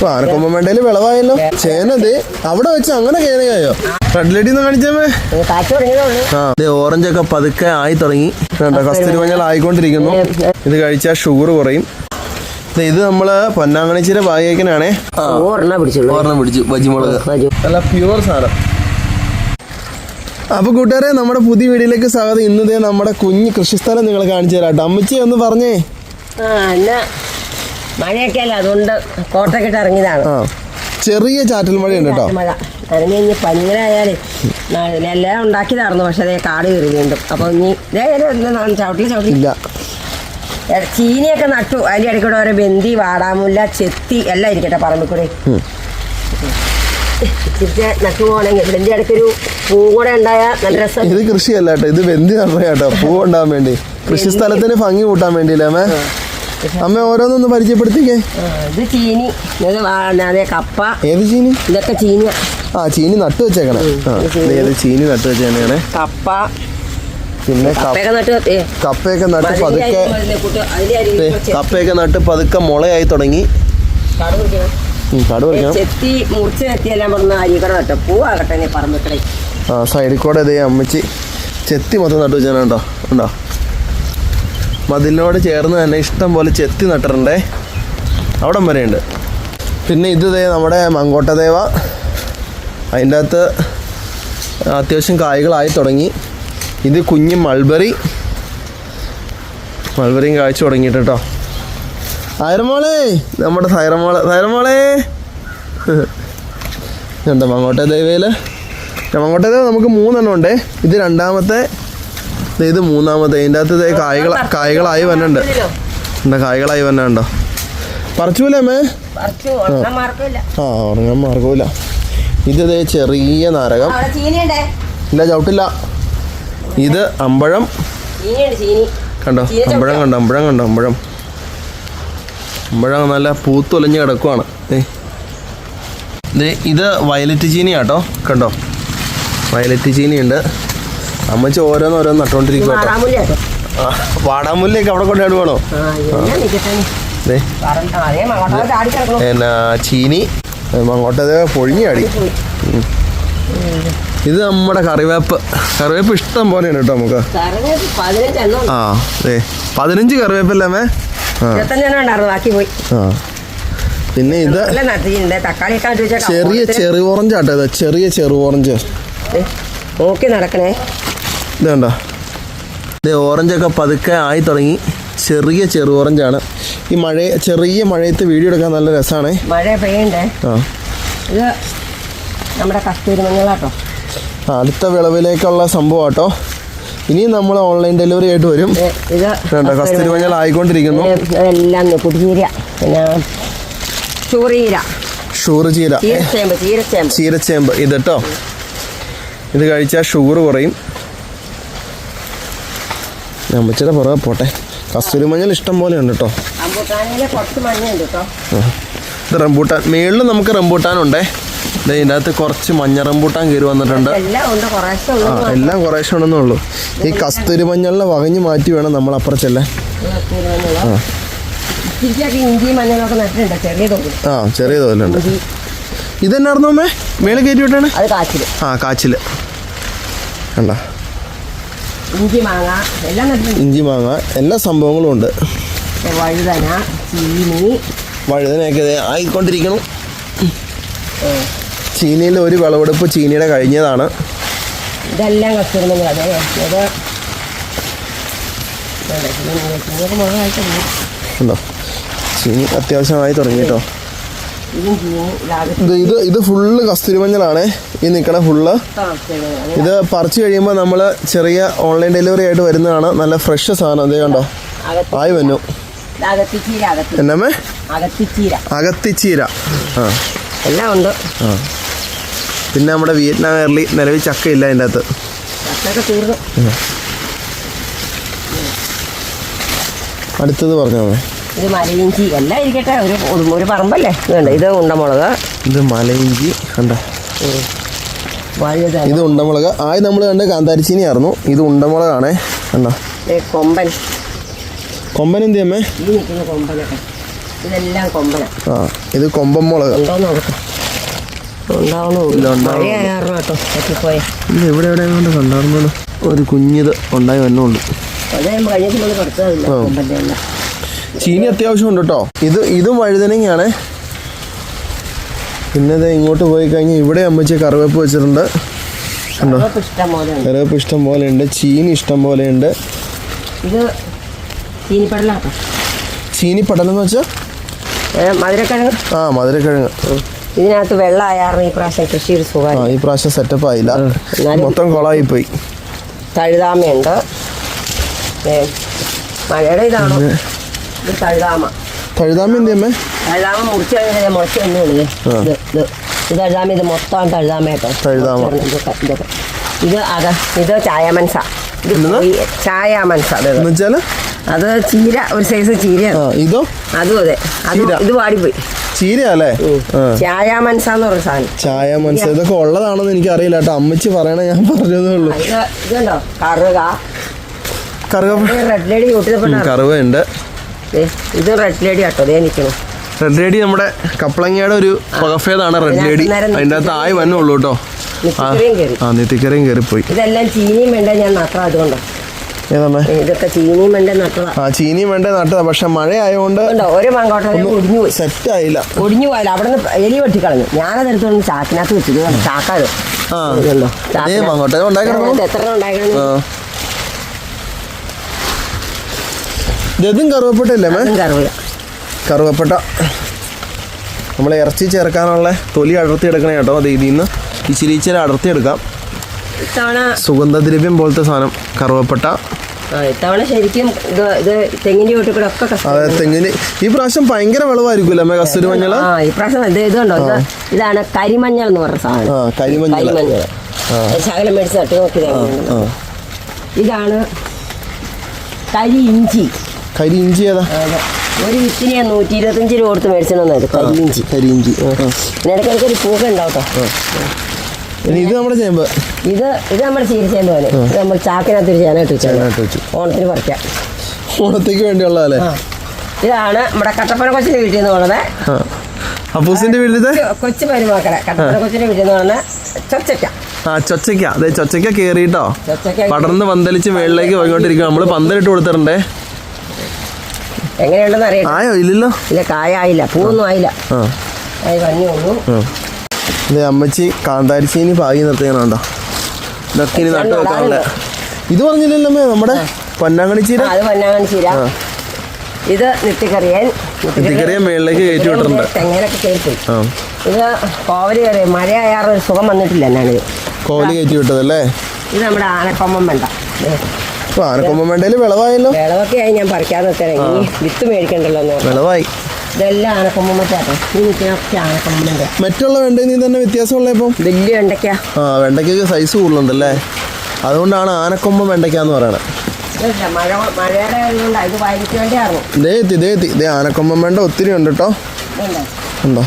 ഇപ്പൊ ആനക്കൊമ്പൻ വേണ്ടയിൽ വിളവായല്ലോ. ചേനത് അവിടെ വെച്ച് അങ്ങനെ കേനയായോ റെഡ് ലൈറ്റ് ഒന്ന് കാണിച്ചേ ഓറഞ്ച് ഒക്കെ പതുക്കെ ആയി തുടങ്ങി. കസ്തൂരി മഞ്ഞൾ ആയിക്കൊണ്ടിരിക്കുന്നു ഇത് കഴിച്ചാൽ ഷുഗർ കുറയും. ഇത് നമ്മൾ പൊന്നാങ്കണിച്ചിന്റെ ഭാഗ്യക്കനാണേ ഓർണം പിടിച്ചു ബജിമുളക് നല്ല പ്യുവർ സാധനം. അപ്പൊ കൂട്ടുകാരെ നമ്മുടെ പുതിയ വീഡിയോയിലേക്ക് സ്വാഗതം. ഇന്നതേ നമ്മുടെ കുഞ്ഞ് കൃഷിസ്ഥലം നിങ്ങൾ കാണിച്ചു തരാം അമ്മച്ചി ഒന്ന് പറഞ്ഞേ. മഴയൊക്കെ അല്ല അതുകൊണ്ട് കോട്ടൊക്കെ ഇറങ്ങിയതാണ്. ആ. ചെറിയ ചാറ്റൽ മഴയുണ്ട് കേട്ടോ. മഴ. നനഞ്ഞ് കഴിഞ്ഞ് പനിങ്ങനായാലേ എല്ലാം ഉണ്ടാക്കിയതായിരുന്നു പക്ഷെ അതേ കാട് കയറി വീണ്ടും. അപ്പൊ ഇനി ചവിട്ടിൽ ചവിട്ടില്ല ചീനിയൊക്കെ നട്ടു. അതിന്റെ ഇടയ്ക്കൂടെ ഓരോ ബന്തി വാടാമുല്ല ചെത്തി എല്ലാം ഇരിക്കട്ടെ പറമ്പിൽ കൂടെ നട്ടു പോകണമെങ്കിൽ. ഇതിന്റെ ഇടയ്ക്കൊരു പൂ കൂടെ ഉണ്ടായ നല്ല രസം. ഇത് കൃഷിയല്ല കേട്ടോ. ഇത് വെന്തി നടന്ന കേട്ടോ. പൂ ഉണ്ടാകാൻ വേണ്ടി. കൃഷിസ്ഥലത്തിന് ഭംഗി കൂട്ടാൻ വേണ്ടിയില്ലേ അമ്മേ ഓരോന്നൊന്ന് പരിചയപ്പെടുത്തിക്കേ. ഇത് ചീനി ഇത് വാ- കപ്പ. ഏത് ചീനി? ഇതൊക്കെ ചീനി ആ ചീനി നട്ടു വെച്ചേക്കണേ. ചീനി. നട്ടു വെച്ചേക്കണേ? കപ്പ. പിന്നെ കപ്പയൊക്കെ നട്ട് പതുക്കെ കപ്പയൊക്കെ നട്ട് പതുക്കെ മുളയായി തുടങ്ങി. ചെത്തി മുറിച്ച് ചെത്തിയെല്ലാം പറഞ്ഞ അരിക്കട നട്ടോ പൂവാകട്ടെ നീ പറമ്പിക്കടേ ആ സൈഡിൽ കൂടെ ഇതേ അമ്മച്ചി ചെത്തി മൊത്തം നട്ടു വെച്ചാൽ ഉണ്ടോ ഉണ്ടോ മതിലിനോട് ചേർന്ന് തന്നെ ഇഷ്ടം പോലെ ചെത്തി നട്ടിട്ടുണ്ടേ. അവിടം വരെയുണ്ട്. പിന്നെ ഇത് നമ്മുടെ മങ്കോട്ടദേവ. അതിന്റെ അകത്ത് അത്യാവശ്യം കായ്കളായി തുടങ്ങി. ഇത് കുഞ്ഞ് മൾബറി. മൾബറിയും കായ്ച്ചു തുടങ്ങിയിട്ട് കേട്ടോ. നമ്മുടെ സൈറമോളെ സൈറമോളെ എന്താ മങ്ങോട്ടെ മങ്കോട്ടദേവ നമുക്ക് മൂന്നെണ്ണം ഉണ്ട്. ഇത് രണ്ടാമത്തെ ഇത് മൂന്നാമത്തെ ഇതിന്റെ അകത്ത് കായകൾ കായ്കളായി വന്നുണ്ട് എന്താ കായ്കളായി വന്നുണ്ടോ പറിച്ചൂലേ അമ്മേ? ആ. ഉറങ്ങാൻ മാർഗമില്ല ഇത് ചെറിയ നാരകം. ചീനിയുണ്ടേ? ഇല്ല ചവിട്ടില്ല. ഇത് അമ്പഴം. ചീനിയുണ്ട് കണ്ടോ? അമ്പഴം കണ്ടോ? അമ്പഴം കണ്ടോ? അമ്പഴം. അമ്പഴം നല്ല പൂത്തൊലഞ്ഞ് കിടക്കുവാണ്. ഇത് വയലറ്റ് ചീനി കേട്ടോ കണ്ടോ? വയലറ്റ് ചീനി ഉണ്ട് അമ്മച്ചി ഓരോന്നോരോ ഓരോന്ന് നട്ടോണ്ടിരിക്കും വാടാമുല്ലേക്ക് വാടാമുല്ലയൊക്കെ അവിടെ കൊണ്ടാണ് വേണോ എന്നാ ചീനി. അങ്ങോട്ടത് പൊഴിഞ്ഞാടി അടി ഇത് നമ്മുടെ കറിവേപ്പ്. കറിവേപ്പ് ഇഷ്ടം പോലെയാണ് കേട്ടോ നമുക്ക്. ആ അതെ പതിനഞ്ച് കറിവേപ്പല്ലേ മേ ആ. പിന്നെ ഇത് ചെറിയ ചെറു ഓറഞ്ച് ആട്ടോ ചെറിയ ചെറു ഓറഞ്ച്. നോക്കി നടക്കണേ. ഇത് കണ്ടോ? ഇത് ഓറഞ്ചൊക്കെ പതുക്കെ ആയി തുടങ്ങി. ചെറിയ ചെറു ഓറഞ്ചാണ് ഈ മഴ ചെറിയ മഴയത്ത് വീഡിയോ എടുക്കാൻ നല്ല രസമാണ് മഴ പെയ്യണ്ടേ? ആ. ഇത് നമ്മുടെ കസ്തൂരി മഞ്ഞളാട്ടോ. അടുത്ത വിളവിലേക്കുള്ള സംഭവം കേട്ടോ ഇനിയും നമ്മൾ ഓൺലൈൻ ഡെലിവറി ആയിട്ട് വരും. വേണ്ട കസ്തൂരി മഞ്ഞൾ ആയിക്കൊണ്ടിരിക്കുന്നു. എല്ലാം കുടിചീര പിന്നെ ചൂറീര. ഷുഗർ ചീര. ചീരച്ചേമ്പ് ഇത് കേട്ടോ ഇത് കഴിച്ചാൽ ഷുഗർ കുറയും. അമ്മച്ചിയുടെ പുറകെ പോട്ടെ. കസ്തൂരി മഞ്ഞൾ ഇഷ്ടം പോലെ ഉണ്ട് കേട്ടോ ഇത് റംബൂട്ടാൻ മേളിൽ നമുക്ക് റംബൂട്ടാനുണ്ടേ ദേ ഇതിന്റെ അകത്ത് കുറച്ച് മഞ്ഞ റംബൂട്ടാൻ കയറി വന്നിട്ടുണ്ട്. ഉണ്ട് ആ എല്ലാം കുറേശ്ശെ ഉണ്ടെന്നേ ഉള്ളൂ ഈ കസ്തൂരി മഞ്ഞളിനെ വകഞ്ഞ് മാറ്റി വേണം നമ്മൾ അപ്പുറച്ചല്ലേ തോതിൽ ആ. ചെറിയ തോലുണ്ട് ഇതെന്നായിരുന്നു അമ്മേ? മേളിൽ കയറ്റി വിട്ടാണ്? കാച്ചിൽ. ആ കാച്ചിൽ കണ്ട? ഇഞ്ചി മാങ്ങ എല്ലാം നട്ടിട്ടുണ്ട് ഇഞ്ചി. മാങ്ങ എല്ലാ സംഭവങ്ങളും ഉണ്ട്. വഴുതന ചീനി. വഴുതനയൊക്കെ ആയിക്കൊണ്ടിരിക്കണം ചീനിയിൽ ഒരു വിളവെടുപ്പ് ചീനിയുടെ കഴിഞ്ഞതാണ്. ഇതെല്ലാം അതെ കഴിച്ചു ഉണ്ടോ? ചീനി അത്യാവശ്യമായി തുടങ്ങി കേട്ടോ. ഇതും ഇത് ഫുള്ള് കസ്തൂരി മഞ്ഞളാണ് ഈ നിൽക്കണ ഫുള്ള്. ഇത് പറിച്ച് കഴിയുമ്പോൾ നമ്മൾ ചെറിയ ഓൺലൈൻ ഡെലിവറി ആയിട്ട് വരുന്നതാണ്. നല്ല ഫ്രഷ് സാധനം. അതേ കണ്ടോ? ആയി വന്നു. എന്നമ്മേ? അകത്തിച്ചീര. ആ. എല്ലാം ഉണ്ട്. ആ. പിന്നെ നമ്മുടെ വിയറ്റ്നാം എയർലി നിലവിൽ ചക്കയില്ല അതിന്റെ അകത്ത്. അടുത്തത് പറഞ്ഞോ ഇത് മലയിഞ്ചി എല്ലാം ഇരിക്കട്ടെ. ഒരു ഒരു- ഒരു പറമ്പല്ലേ? വേണ്ട ഇത് ഉണ്ടമുളക്. ഇത് മലയിഞ്ചി. കണ്ടോ? ഇത് ഉണ്ടമുളക്. ആദ്യം നമ്മൾ കണ്ട് കാന്താരിച്ചീനി ആയിരുന്നു. ഇത് ഉണ്ടമുളകാണേ. കണ്ടോ? കൊമ്പൻ. കൊമ്പൻ എന്ത് അമ്മേ കൊമ്പനൊക്കെ ഇതെല്ലാം ആ ഇത് കൊമ്പൻ മുളക്. ഇത് എവിടെ എവിടെ കൊണ്ട് ഒരു കുഞ്ഞിത് ഉണ്ടായി വന്നുള്ളൂ അത് കൊടുത്തതില്ല കൊമ്പന്റെ ചീനി അത്യാവശ്യമുണ്ട് കേട്ടോ ഇത് ഇതും വഴുതനങ്ങയാണ്. പിന്നെ ഇത് ഇങ്ങോട്ട് പോയി കഴിഞ്ഞാൽ ഇവിടെ അമ്മച്ചി കറിവേപ്പ് വെച്ചിട്ടുണ്ട്. കണ്ടോ? കറിവേപ്പ് ഇഷ്ടം പോലെ ഉണ്ട് കറിവേപ്പ് ഇഷ്ടം പോലെ ഉണ്ട് ചീനി ഇഷ്ടം പോലെ ഉണ്ട് ചീനി പടലെന്ന് വെച്ചാൽ മധുരക്കിഴങ്ങ്? ആ മധുരക്കിഴങ്ങ്. ഇതിനകത്ത് വെള്ളമായിരുന്നു ഈ പ്രാവശ്യം കൃഷി ഒരു സുഖമായി ഈ പ്രാവശ്യം സെറ്റപ്പ് ആയില്ല. മൊത്തം കൊളായി പോയി തഴുതാമയുണ്ട് മഴയുടെ ഇതാണോ? ഇത് തഴുതാമ തഴുതാമ എന്ത് അമ്മേ തഴുതാമ മുറിച്ച് കഴിഞ്ഞാൽ മുളച്ച് വന്നുള്ളൂ ആ. ഇത് ഇത് ഇത് ഇത് മൊത്തം തഴുതാമ കേട്ടോ തഴുതാമ. ഇതൊക്കെ ഇതൊക്കെ. ഇത് അക ഇത് ചായമൻസ ഇത്? ഈ ചായാമൻസ അത് എന്ന് വെച്ചാൽ അത് ചീര ഒരു സൈസ് ചീര ആ ഇതോ? അതും അതെ. അത് ചീര. ഇത് വാടിപ്പോയി. ചീരയല്ലേ? ആ. ചായാമൻസ എന്ന് പറഞ്ഞ സാധനം. ചായ മനസ്സിൽ ഇതൊക്കെ ഉള്ളതാണെന്ന് എനിക്ക് അറിയില്ല കേട്ടോ. അമ്മച്ചി പറയണ ഞാൻ പറഞ്ഞതേ ഉള്ളൂ. ഇത് ഇതുണ്ടോ കറുക. കറുക. റെഡ് ലേഡി കൂട്ടിയപ്പോഴാണ് കറുവയുണ്ട് ഇത് റെഡ് ലേഡി ആട്ടോ ദേ നിൽക്കുന്നു റെഡ് ലേഡി നമ്മുടെ കപ്പളങ്ങയുടെ ഒരു പകഫേതാണ് റെഡ് ലേഡി അതിന്റെ അകത്ത് ആയി വന്നുള്ളൂ കേട്ടോ. ആ നെത്തിക്കരയും കയറിപ്പോയി. ഇതെല്ലാം ചീനിയും വേണ്ട ഞാൻ നട്ടാ അതുകൊണ്ടോ. ഏതാമേ ഇതൊക്കെ ചീനിയും വേണ്ട നട്ടതാ. ആ ചീനിയും വേണ്ട നട്ടതാ. പക്ഷെ മഴ ആയതുകൊണ്ട് ഒരു മങ്കോട്ട ഒടിഞ്ഞു പോയി സെറ്റ് ആയില്ല ഒടിഞ്ഞു പോയാലും? അവിടെ നിന്ന് എലി വെട്ടിക്കളഞ്ഞു. ഞാനത് എടുത്തോണ്ട് ചാക്കിനകത്ത് വെച്ചു. ചാക്കാത്. മങ്ങോട്ടെ. ഉണ്ടാക്കണം? ഇത് കറുവപ്പട്ട കറുവപ്പട്ടല്ലേ മേ കറുവ. കറുവപ്പട്ട. നമ്മൾ ഇറച്ചി ചേർക്കാനുള്ള തൊലി അടർത്തി എടുക്കണേ കേട്ടോ. അത് ഇതിൽ നിന്ന് ഇച്ചിരി ഇച്ചിരി അടർത്തി എടുക്കാം. സുഗന്ധദ്രവ്യം പോലത്തെ സാധനം കറുവപ്പട്ട. ഇത്തവണ ശരിക്കും ഇത് ഇത് തെങ്ങിന്റെ വീട്ടിൽ കൂടെ ഒക്കെ അതെ തെങ്ങിന്. ഈ പ്രാവശ്യം ഭയങ്കര വിളവായിരിക്കുമല്ലേ അമ്മ കസ്തൂരി മഞ്ഞൾ ഇത് ഇതുണ്ടോ? ഇതാണ് കരിമഞ്ഞൾ എന്ന് പറഞ്ഞ സാധനം. കരിമഞ്ഞൾ കരിമഞ്ഞൾ ശകലം മേടിച്ച് നട്ട് നോക്കി ഇതാണ് കരി ഇഞ്ചി. കരി ഇഞ്ചി ഏതാ. ഒരു വിത്തിന് ഞാൻ നൂറ്റി ഇരുപത്തഞ്ച് രൂപ കൊടുത്ത് മേടിച്ചത് കരിഞ്ചി കരിഞ്ചി ഇടയ്ക്ക് ഒരു പൂക്ക ഉണ്ടാവട്ടോ. ഇത് നമ്മുടെ ചേമ്പ്? ഇത് ഇത് നമ്മുടെ ചീരച്ചേമ്പ് പോലെ നമ്മൾ ചാക്കിനകത്ത് ഒരു ചേനായിട്ട് വെച്ചു. ഓണത്തിന് പറിക്കാം. ഓണത്തേക്ക് വേണ്ടിയുള്ളതല്ലേ ഇതാണ് നമ്മുടെ കട്ടപ്പന കൊച്ചിന്റെ വീട്ടിൽ നിന്ന് ഉള്ളത് അപ്പൂസിന്റെ വീട്ടിലത്തെ? കൊച്ചു മരുമക്കളെ കട്ടപ്പന കൊച്ചിന്റെ വീട്ടിൽ നിന്ന് പറഞ്ഞ ചൊച്ചക്ക ആ ചൊച്ചയ്ക്ക. അതെ ചൊച്ചയ്ക്ക കേറിട്ടോ പടർന്ന് പന്തലിച്ച് മേളിലേക്ക് പോയിക്കൊണ്ടിരിക്കും നമ്മൾ പന്തലിട്ട് കൊടുത്തിട്ടുണ്ടേ എങ്ങനെയുണ്ടെന്ന് അറിയാം ആയോ ഇല്ലല്ലോ? ഇല്ല കായ ആയില്ല പൂവൊന്നും ആയില്ല. ആ. വന്നു വന്നു ആ. ഇത് അമ്മച്ചി കാന്താരിച്ചീനി പാകി നിർത്തിയാണോ ഇതൊക്കെ ഇനി നട്ടു വെക്കാനുള്ള ഇത് പറഞ്ഞില്ലല്ലോ നമ്മുടെ പൊന്നാങ്കണി ചീര? അത് പൊന്നാങ്ങൻ ചീര. ഇത് നെറ്റിക്കറിയൻ. നെറ്റിക്കറിയൻ മേളിലേക്ക് കയറ്റി വിട്ടിട്ടുണ്ട്. തെങ്ങനൊക്കെ കയറ്റി. ആ. ഇത് കോവൽ കയറി മഴയായാറ് ഒരു സുഖം വന്നിട്ടില്ല എന്നാണിത് കോലി കയറ്റി വിട്ടതല്ലേ? ഇത് നമ്മുടെ ആനക്കൊമ്പം വേണ്ട. വേണ്ടേൽ വിളവായല്ലോ. വിളവൊക്കെ ആയി ഞാൻ പറിക്കാൻ നിൽക്കണേ. ഇനി വിത്ത് മേടിക്കണ്ടല്ലോ. വിളവായി. ഇതെല്ലാം ആനക്കൊമ്പം വെച്ചാട്ടോ ഈ നിൽക്കുന്നൊക്കെ ആനക്കൊമ്പന്റെ മറ്റുള്ള വെണ്ടയിൽ നിന്ന് തന്നെ വ്യത്യാസമുള്ള ഇപ്പം? വലിയ വെണ്ടയ്ക്ക. ആ വെണ്ടയ്ക്കൊക്കെ സൈസ് കൂടുതലുണ്ടല്ലേ? അതുകൊണ്ടാണ് ആനക്കൊമ്പ വെണ്ടയ്ക്ക എന്ന് പറയണത് ആനക്കൊമ്പം ഇത് വേണ്ട ഒത്തിരി ഉണ്ട് കേട്ടോ? ഉണ്ടോ?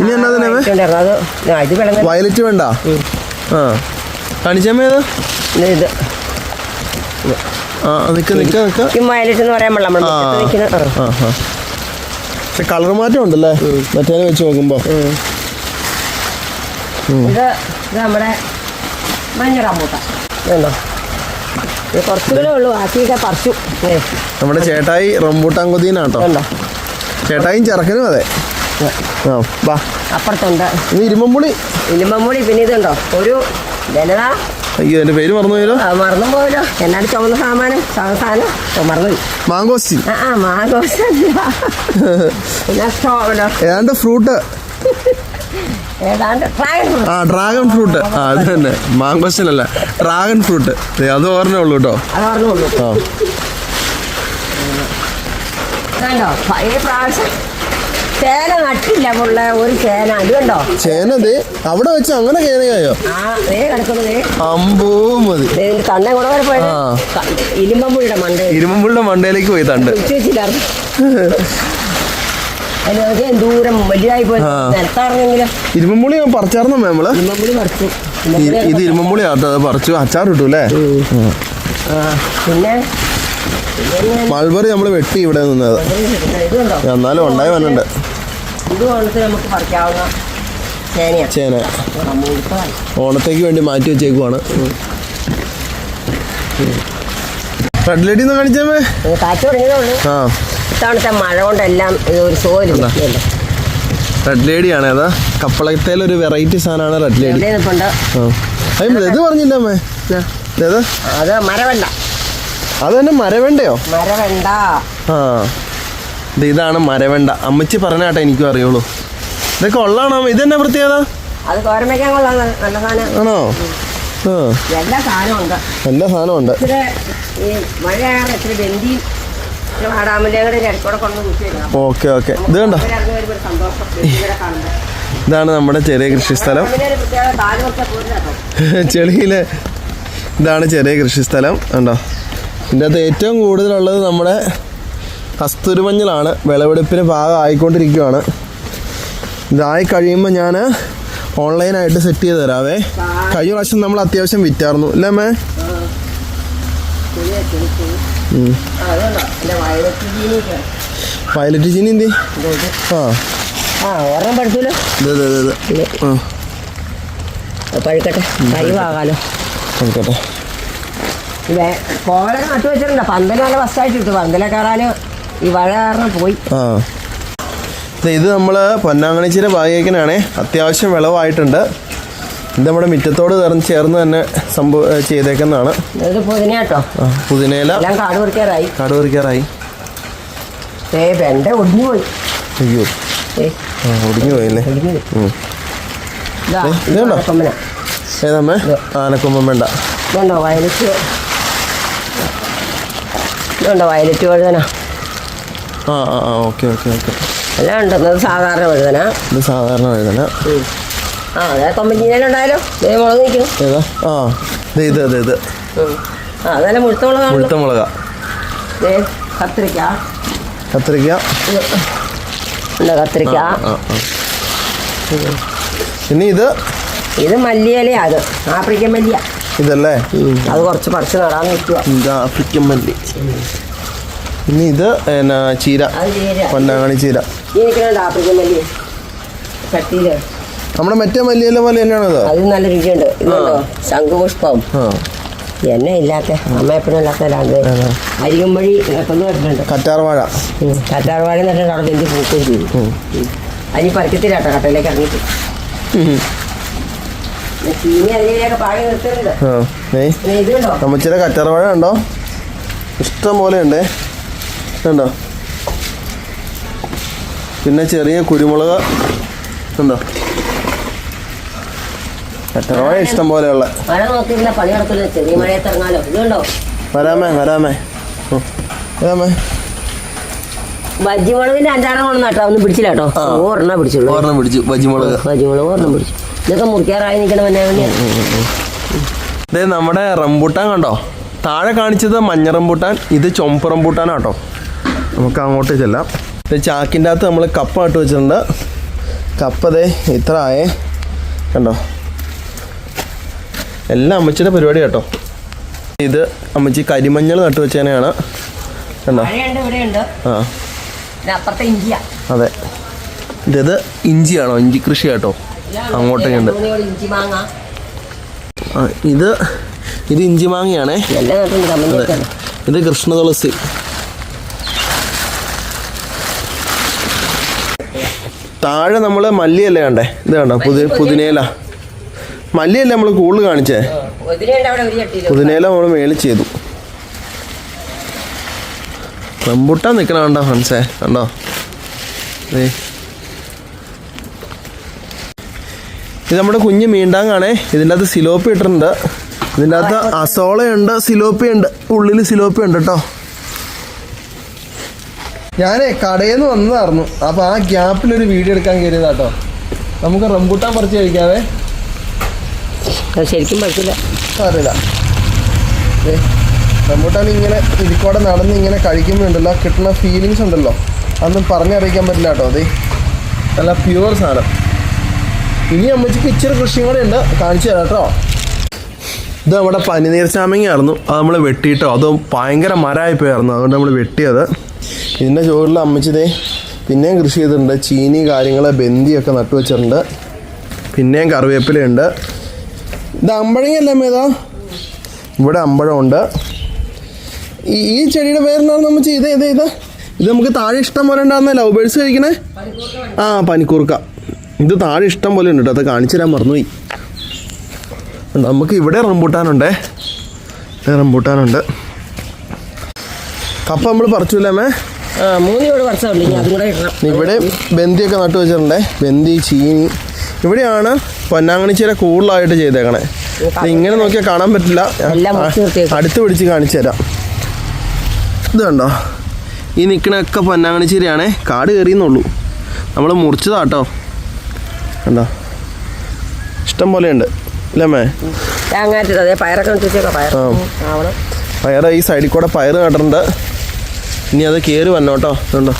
ഇനി എന്നാ വയലറ്റ് വേണ്ട? ആ. കാണിച്ചമ്മ ഏതാ? ഇത്. ഈ വയലറ്റ് എന്ന് പറയാൻ നമ്മൾ പക്ഷെ കളർ മാറ്റം ഉണ്ടല്ലേ? മറ്റേ വെച്ച് നോക്കുമ്പോ. ഇത് നമ്മുടെ മഞ്ഞ കുറച്ചുകൂടെ ഉള്ളൂ പറിച്ചു. നമ്മുടെ ചേട്ടായി റംബൂട്ടാൻ കൊതിനാട്ടോ. ചേട്ടായും ചെറുക്കനും അതെ. അപ്പുറത്തുണ്ട്. ഇത് ഇരുമ്പുളി ഇലിമ്പമ്പൂടി പിന്നെ ഇതുണ്ടോ? ഒരു ജനതാ അയ്യോ എന്റെ പേര് മറന്നു പോയല്ലോ. മറന്നു പോയല്ലോ. എന്നാണ് ചുവന്ന സാമാനം? സാധനം? ഓ, മറന്നുപോയി മാങ്കോസ്റ്റിൻ ആ മാങ്കോസ്റ്റിൻ ഏതാണ്ട് ഫ്രൂട്ട്. ആ ഡ്രാഗൺ ഫ്രൂട്ട്. ആ അത് തന്നെ. മാങ്കോസ്റ്റിൻ അല്ല ഡ്രാഗൺ ഫ്രൂട്ട്. അത് ഓർമ്മേ ഉള്ളൂ കേട്ടോ. ആ. ഈ പ്രാവശ്യം ചേന നട്ടില്ല പുള്ള ഒരു ചേന. അത് കണ്ടോ? ദേ അവിടെ വെച്ച് അങ്ങനെ ചേനയായോ? ആ ദേ കിടക്കുന്നത് അമ്പോ മതി. ഇതിന്റെ തണ്ട കൂടെ വരെ പോയത്. ആ. ഇലിമ്പമ്പുഴിയുടെ മണ്ട. ഇരുമ്പുള്ള മണ്ടയിലേക്ക് പോയി തണ്ട്. ഉച്ച വെച്ചില്ലായിരുന്നു. അതിന് നോക്കിയാ എന്തൂരം വലുതായി പോയി ആ. നിലത്താണെങ്കിലും ഇരുമ്പുള്ളി പറിച്ചാർന്നോ നമ്മൾ? ഇലിമ്പമ്പുഴി പറിച്ചു. ഇ- ഇത് ഇരുമ്പുള്ളി ആട്ടോ അത് പറിച്ചു. അച്ചാർ അല്ലേ? പിന്നെ? മൾബറി നമ്മൾ വെട്ടി ഇവിടെ നിന്നത് എന്നാലും ഉണ്ടായി വന്നിട്ടുണ്ട് ചേന. ഓണത്തേക്ക് വേണ്ടി മാറ്റി വെച്ചേക്കുവാണ്. റെഡ് ലൈറ്റ് ഒന്ന് കാണിച്ചാമേ ഇത് കാറ്റ് ആ. ഇത്തവണത്തെ മഴ കൊണ്ടെല്ലാം ഇത് ഒരു അതാ. റെഡ് ലേഡിയാണ് അതാ കപ്പളത്തേൽ ഒരു വെറൈറ്റി സാധനമാണ് റെഡ് ലേഡി ഇത് പറഞ്ഞില്ല അമ്മേ? ഏത്? അത് മരവെണ്ട അത് തന്നെ മരവെണ്ടയോ? മരവെണ്ട. ആ. ഇത് ഇതാണ് മരവെണ്ട. അമ്മച്ചി പറഞ്ഞാട്ടെ എനിക്കും അറിയുള്ളൂ. ഇതൊക്കെ ഉള്ളതാണോ ഇത് തന്നെ പ്രത്യേകത അത് കൊള്ളാം നല്ല- സാധനം. ആണോ? എല്ലാ ഉണ്ട്. സാധനമുണ്ട് ഈ ഇച്ചിരി കുത്തിയിടാം ഓക്കെ ഓക്കെ. ഇത് കണ്ടോ? ഇതാണ് നമ്മുടെ ചെറിയ കൃഷിസ്ഥലം. ചെളിയിലെ ഇതാണ് ചെറിയ കൃഷിസ്ഥലം. കണ്ടോ? ഇതിന്റെ അകത്ത് ഏറ്റവും കൂടുതലുള്ളത് നമ്മുടെ കസ്തൂരിമഞ്ഞളാണ്. വിളവെടുപ്പിന് ഭാഗം ആയിക്കൊണ്ടിരിക്കുകയാണ് ഇതായി കഴിയുമ്പോൾ ഞാൻ ഓൺലൈനായിട്ട് സെറ്റ് ചെയ്ത് തരാവേ. കഴിഞ്ഞ പ്രാവശ്യം നമ്മൾ അത്യാവശ്യം വിറ്റായിരുന്നു അല്ലേ മേ വയലറ്റ് ചീനി എന്തി? ആ. ഒരെണ്ണം പഠിച്ചല്ലോ പഴുക്കട്ടെ? പഴുക്കട്ടെ. ഇതേ നട്ടു വെച്ചിട്ടുണ്ട്. പന്തൽ നല്ല ബസ്സായിട്ട് ഇട്ടു. പന്തലെ കയറാൻ ഈ വഴ കാരണം പോയി. ആ. ഇത് നമ്മൾ പൊന്നാങ്കണിച്ചിയുടെ ഭാഗ്യക്കനാണേ അത്യാവശ്യം വിളവായിട്ടുണ്ട്. ഇത് നമ്മുടെ മുറ്റത്തോട് ചേർന്ന് ചേർന്ന് തന്നെ സംഭവ ചെയ്തേക്കുന്നതാണ്. ഇത് പുതിന കേട്ടോ ആ, പുതിനയില. എല്ലാം കാട് കാട് പറിക്കാറായി. ഏ വെണ്ട ഒടിഞ്ഞു പോയി. അയ്യോ. ഏ ആ ഒടിഞ്ഞു പോയില്ലേ? ഒടിഞ്ഞു പോയി. ഉം. ഇതാ ഏ, ഇതുണ്ടോ? കൊമ്പന ഏതമ്മേ ആനക്കൊമ്പം വേണ്ട. ഇതുണ്ടോ വയലറ്റ് ഇതുണ്ടോ വയലറ്റ് വഴുതന. ആ ആ ഓക്കെ ഓക്കെ ഓക്കെ. എല്ലാം ഉണ്ട്. ഇത് സാധാരണ വഴുതന. ഇത് സാധാരണ വഴുതന. ആ അതെ കൊമ്പഞ്ചീനുണ്ടായാലോ ദേ മുളക് നിൽക്കും ഏതാ? ആ ദേ ഇത് ദേ ഇത്. ആ അതല്ല മുഴുത്ത മുളക മുഴുത്ത മുളക. ദേ, കത്തിരിക്ക കത്തിരിക്ക ഇണ്ട ഉണ്ട് കത്തിരിക്ക. ഇനി ഇത്? ഇത് മല്ലിയല അത്. ആഫ്രിക്കൻ മല്ലിയ. ഇതല്ലേ? അത് കുറച്ച് പറിച്ച് നടാൻ നിൽക്കുക ആഫ്രിക്കൻ മല്ലി. ഇനി ഇത് എന്നാ ചീര. അത് ചേരാ. ആഫ്രിക്കൻ മല്ലി? ചട്ടിയിൽ. നമ്മുടെ മറ്റേ മല്ലിയില പോലെ തന്നെയാണ് ഇത്? അത് നല്ല രുചിയുണ്ട്. ഇതുണ്ടോ? ശംഖുപുഷ്പം. എന്നെ ഇല്ലാത്ത അമ്മ എപ്പോഴും ഇല്ലാത്തല്ലാണ്ട് അരികുമ്പഴി കൊണ്ട് വെച്ചിട്ടുണ്ട് കറ്റാർവാഴ. കറ്റാർവാഴ നട്ടിട്ട് അവിടെ വെന്തി പൂക്കുകയും ചെയ്തു അരി ഉം. കേട്ടോ കട്ടയിലേക്ക് ഇറങ്ങിയിട്ട് കണ്ടോ കറ്റാർവാഴ ഉണ്ടോ? ഇഷ്ടം പോലെ ഉണ്ട്. ഉണ്ടോ? പിന്നെ ചെറിയ കുരുമുളക് ഉണ്ടോ? കറ്റാർവാഴ ഇഷ്ടം പോലെയുള്ള. വരാമേ വരാമേ. വരാമേ. ബജ്ജിമുളകിന്റെ അഞ്ചാറെണ്ണം നട്ടോ ഒന്നും പിടിച്ചില്ല കേട്ടോ ഓർണ പിടിച്ചുള്ളൂ. ഓർണം പിടിച്ചു. ബജിമുളക് ബജ്ജിമുളക് ഒരെണ്ണം പിടിച്ചു. ഇതൊക്കെ മുറിക്കാറായി നിൽക്കണം ഇതേ നമ്മുടെ റംബൂട്ടാൻ കണ്ടോ? താഴെ കാണിച്ചത് മഞ്ഞ റംബൂട്ടാൻ ഇത് ചുമപ്പ് റംബൂട്ടാനാട്ടോ നമുക്ക് അങ്ങോട്ട് ചെല്ലാം. ചാക്കിന്റെ അകത്ത് നമ്മൾ കപ്പ ഇട്ട് വെച്ചിട്ടുണ്ട്. കപ്പ ദേ ഇത്ര ആയേ. കണ്ടോ? എല്ലാം അമ്മച്ചിയുടെ പരിപാടി കേട്ടോ. ഇത് അമ്മച്ചി കരിമഞ്ഞൾ നട്ട് വെച്ചതിനെയാണ് കണ്ടോ? ആ. അതെ. ഇത് ഇഞ്ചിയാണോ? ഇഞ്ചി കൃഷി കേട്ടോ. അങ്ങോട്ടേക്കുണ്ട്. മാങ്ങ. ആ ഇത് ഇത് ഇഞ്ചി മാങ്ങയാണേ. ഇത് കൃഷ്ണ തുളസി. താഴെ നമ്മൾ മല്ലിയല്ലേ കണ്ടേ. ഇത് കണ്ടോ? പുതി പുതിനേല മല്ലിയല്ലേ നമ്മൾ കൂടുതൽ കാണിച്ചേ. പുതിനേല നമ്മൾ മേളിൽ ചെയ്തു. റംബുട്ടാൻ നിൽക്കണ കണ്ടോ ഫ്രണ്ട്സേ? കണ്ടോ? ദേ. ഇത് നമ്മുടെ കുഞ്ഞ് മീണ്ടാങ്ങാണേ. ഇതിന്റെ അകത്ത് സിലോപ്പി ഇട്ടിട്ടുണ്ട്. ഇതിന്റെ അകത്ത് അസോളയുണ്ട് സിലോപ്പി ഉണ്ട് ഉള്ളിൽ സിലോപ്പി ഉണ്ട് കേട്ടോ. ഞാനേ കടയിൽ നിന്ന് വന്നതായിരുന്നു. അപ്പോൾ ആ ഗ്യാപ്പിലൊരു വീഡിയോ എടുക്കാൻ കയറിയതാട്ടോ നമുക്ക് റംബൂട്ടാൻ പറിച്ച് കഴിക്കാവേ. ശരിക്കും പറ്റില്ല അറിയില്ല. റംബൂട്ടാൻ ഇങ്ങനെ ഇതിക്കൂടെ നടന്ന് ഇങ്ങനെ കഴിക്കുമ്പോൾ ഉണ്ടല്ലോ കിട്ടുന്ന ഫീലിങ്സ് ഉണ്ടല്ലോ. അതൊന്നും പറഞ്ഞറിയിക്കാൻ പറ്റില്ല കേട്ടോ അതെ നല്ല പ്യുവർ സാധനം. ഇനി അമ്മച്ചിക്ക് ഇച്ചിരി കൃഷിയും കൂടെ ഉണ്ട്. കാണിച്ചു തരാം കേട്ടോ. ഇത് നമ്മുടെ പനിനീർ ചാമങ്ങയായിരുന്നു. അത് നമ്മൾ വെട്ടിയിട്ടോ അത് ഭയങ്കര മരമായി പോയായിരുന്നു അതുകൊണ്ട് നമ്മൾ വെട്ടിയത്. ഇതിന്റെ ചോറിൽ അമ്മച്ചിതേ പിന്നെയും കൃഷി ചെയ്തിട്ടുണ്ട്. ചീനി കാര്യങ്ങൾ ബന്ദിയൊക്കെ നട്ടു വെച്ചിട്ടുണ്ട്. പിന്നെയും കറിവേപ്പിലയുണ്ട്. ഇത് അമ്പഴങ്ങയല്ലേ മേതാ ഇവിടെ അമ്പഴമുണ്ട്. ഈ ഈ ചെടിയുടെ പേരെന്താണ് നമ്മൾ ചെയ്തേ ഇത് ഇത്. ഇത് നമുക്ക് താഴെ ഇഷ്ടം പോലെ ഉണ്ടാകുന്ന ലവ് ബേഴ്സ് കഴിക്കണേ? ആ പനിക്കൂർക്ക. ഇത് താഴെ ഇഷ്ടം പോലെ ഉണ്ട് കേട്ടോ അത് കാണിച്ചു തരാൻ മറന്നുപോയി. നമുക്ക് ഇവിടെ റംബൂട്ടാനുണ്ടേ. ഇവിടെ റംബൂട്ടാനുണ്ട്. കപ്പ നമ്മൾ പറിച്ചില്ലേ മേ ആ മൂന്ന് കൂടെ കുറച്ചുണ്ട് ഇനി അതും കൂടെ ഇടണം. ഇവിടെ ബന്ദിയൊക്കെ നട്ടു വെച്ചിട്ടുണ്ടേ. ബന്ദി ചീനി. ഇവിടെയാണ് പൊന്നാങ്ങണിച്ചീര കൂടുതലായിട്ട് ചെയ്തേക്കണേ. ഇങ്ങനെ നോക്കിയാൽ കാണാൻ പറ്റില്ല. അടുത്ത് പിടിച്ച് കാണിച്ചു തരാം. ഇത് കണ്ടോ? ഈ നിൽക്കണൊക്കെ പൊന്നാങ്ങണിച്ചേരിയാണേ കാട് കയറിയെന്നുള്ളൂ നമ്മൾ മുറിച്ചതാട്ടോ. കണ്ടോ? ഇഷ്ടം പോലെ ഉണ്ട് അല്ലേ മേ തേങ്ങാറ്റത് അതേ പയറൊക്കെ വെച്ചേക്കാം പയർ. ഈ സൈഡിൽ കൂടെ പയർ നട്ടിട്ടുണ്ട്. ഇനി അത് കയറി വന്നോട്ടോ ഇതുണ്ടോ?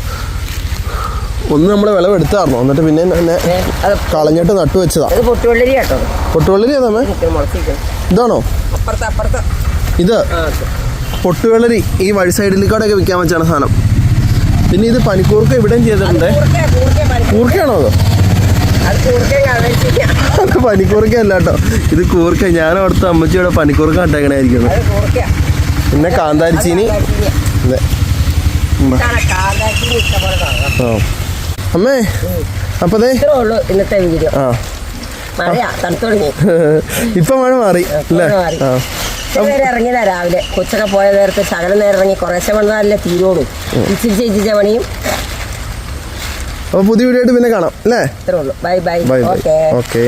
ഒന്ന് നമ്മൾ വിളവെടുത്തായിരുന്നു എന്നിട്ട് പിന്നെ എന്നെ കളഞ്ഞിട്ട് നട്ടു വെച്ചതാ. പൊട്ടുവെള്ളരി കേട്ടോ. പൊട്ടുവെള്ളരി ഏതാമേ ഇതാണോ? ഇത്? പൊട്ടുവെള്ളരി ഈ വഴി ഒക്കെ വിൽക്കാൻ വെച്ചാണ് സാധനം. പിന്നെ ഇത് പനിക്കൂർക്ക ഇവിടെയും ചെയ്തിട്ടുണ്ട്. കൂർക്കയാണോ അത്? അത് പനിക്കൂർക്ക അല്ല കേട്ടോ ഇത് കൂർക്ക. ഞാൻ അവിടുത്തെ അമ്മച്ചിയുടെ പനിക്കൂർക്ക ഇട്ടേക്കണായിരിക്കുന്നു പിന്നെ കാന്താരിച്ചീനി. അതെ. ആ. അമ്മേ അപ്പൊ ദേ. ഇത്രേ ഉള്ളൂ ഇന്നത്തെ വീഡിയോ. ആ. ഇപ്പൊ മഴ മാറി അല്ലേ? ആ. ഇറങ്ങിയതാ രാവിലെ. കൊച്ചൊക്കെ പോയ നേരത്തെ ശകലം നേരം ഇറങ്ങി കുറേശ്ശെ പണിതാലല്ലേ തീരുള്ളൂ. ഇച്ചിരി ഇച്ചിരി പണിയും അപ്പൊ പുതിയ വീഡിയോ ആയിട്ട് പിന്നെ കാണാം അല്ലേ? Bye bye bye okay